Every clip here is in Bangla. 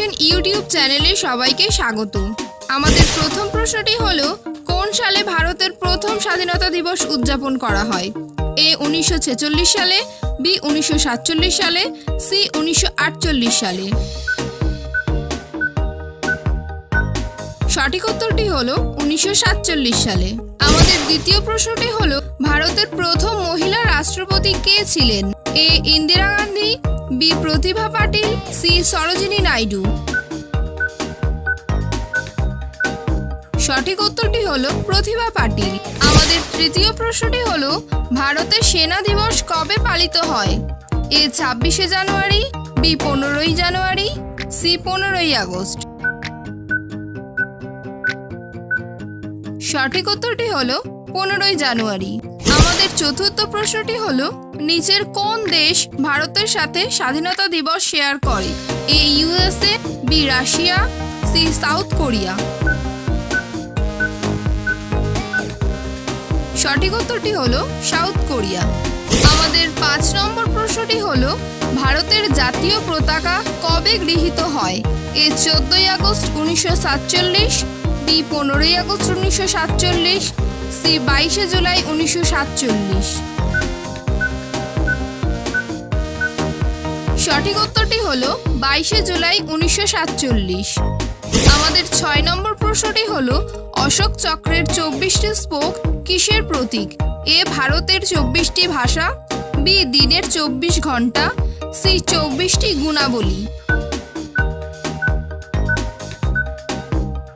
এডুকেশন ইউটিউব চ্যানেলে সবাইকে স্বাগত। আমাদের প্রথম প্রশ্নটি হলো, কোন সালে ভারতের প্রথম স্বাধীনতা দিবস উদযাপন করা হয়? এ উনিশশো ছেচল্লিশ সালে, বি উনিশশো সাতচল্লিশ সালে, সি উনিশশো আটচল্লিশ সালে। সঠিক উত্তরটি হলো উনিশশো সালে। আমাদের দ্বিতীয় প্রশ্নটি হলো, ভারতের প্রথম মহিলা রাষ্ট্রপতি কে ছিলেন? A Indira Gandhi B Pratibha Patil, C Sarojini Naidu. সঠিক উত্তরটি হল প্রতিভা পাটিল। আমাদের তৃতীয় প্রশ্নটি হলো, ভারতের সেনা দিবস কবে পালিত হয়? এ ছাব্বিশে জানুয়ারি, বি পনেরোই জানুয়ারি, সি পনেরোই আগস্ট। সঠিক উত্তরটি হল পনেরোই জানুয়ারি। চতুর্থ প্রশ্নটি হলো, নিচের কোন দেশ ভারতের সাথে স্বাধীনতা দিবস শেয়ার করে? A USA B, Russia, C, South Korea. সঠিক উত্তরটি হলো, সাউথ কোরিয়া। আমাদের পাঁচ নম্বর প্রশ্নটি হলো, ভারতের জাতীয় পতাকা কবে গৃহীত হয়? এ, চোদ্দই আগস্ট উনিশশো সাতচল্লিশ, বি, পনেরোই আগস্ট উনিশশো সাতচল্লিশ সি বাইশে জুলাই উনিশশো সাতচল্লিশ। সঠিক উত্তরটি হলো বাইশে জুলাই উনিশশো সাতচল্লিশ। আমাদের ছয় নম্বর প্রশ্নটি হলো, অশোক চক্রের চব্বিশটি স্পোক কিসের প্রতীক? এ ভারতের চব্বিশটি ভাষা, বি দিনের চব্বিশ ঘণ্টা সি চব্বিশটি গুণাবলী।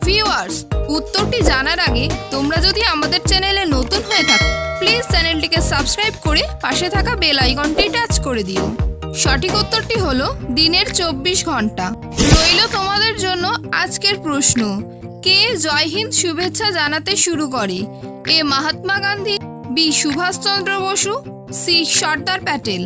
ভিউয়ার্স উত্তরটি জানার আগে তোমরা যদি আমাদের চ্যানেলে নতুন হয়ে থাকো প্লিজ চ্যানেলটিকে সাবস্ক্রাইব করে পাশে থাকা বেল আইকনটি টাচ করে দিও। সঠিক উত্তরটি হলো দিনের চব্বিশ ঘণ্টা। রইল তোমাদের জন্য আজকের প্রশ্ন। কে জয় হিন্দ শুভেচ্ছা জানাতে শুরু করে? A Mahatma Gandhi, B Subhashchandra Bose, C Sardar Patel.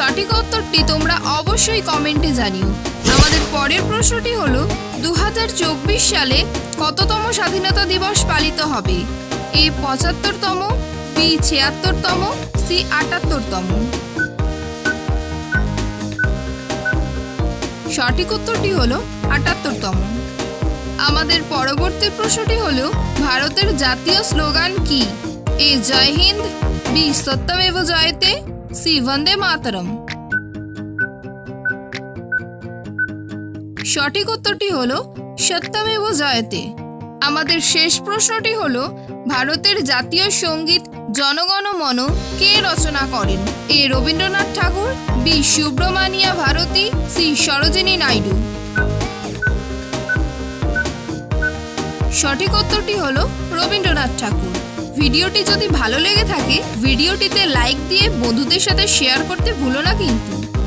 সঠিক উত্তরটি তোমরা অবশ্যই কমেন্টে জানিও। আমাদের পরের প্রশ্নটি হলো দু হাজার চব্বিশ সালে কততম স্বাধীনতা দিবস পালিত হবে? এ পঁচাত্তরতম, বি ছিয়াত্তরতম, সি আটাত্তরতম। সঠিক উত্তরটি হলো, আটাত্তরতম। আমাদের পরবর্তী প্রশ্নটি হলো, ভারতের জাতীয় স্লোগান কি? এ জয় হিন্দ, বি সত্যমেব জয়তে সি বন্দে মাতরম সঠিক উত্তরটি হলো সত্যমেব জয়তে। আমাদের শেষ প্রশ্নটি হলো, ভারতের জাতীয় সংগীত জনগণ মন কে রচনা করেন? A Rabindranath Tagore, B Subramania Bharati, C Sarojini Naidu. সঠিক উত্তরটি হলো রবীন্দ্রনাথ ঠাকুর। ভিডিওটি যদি ভালো লেগে থাকে, ভিডিওটিতে লাইক দিয়ে বন্ধুদের সাথে শেয়ার করতে ভুলো না কিন্তু।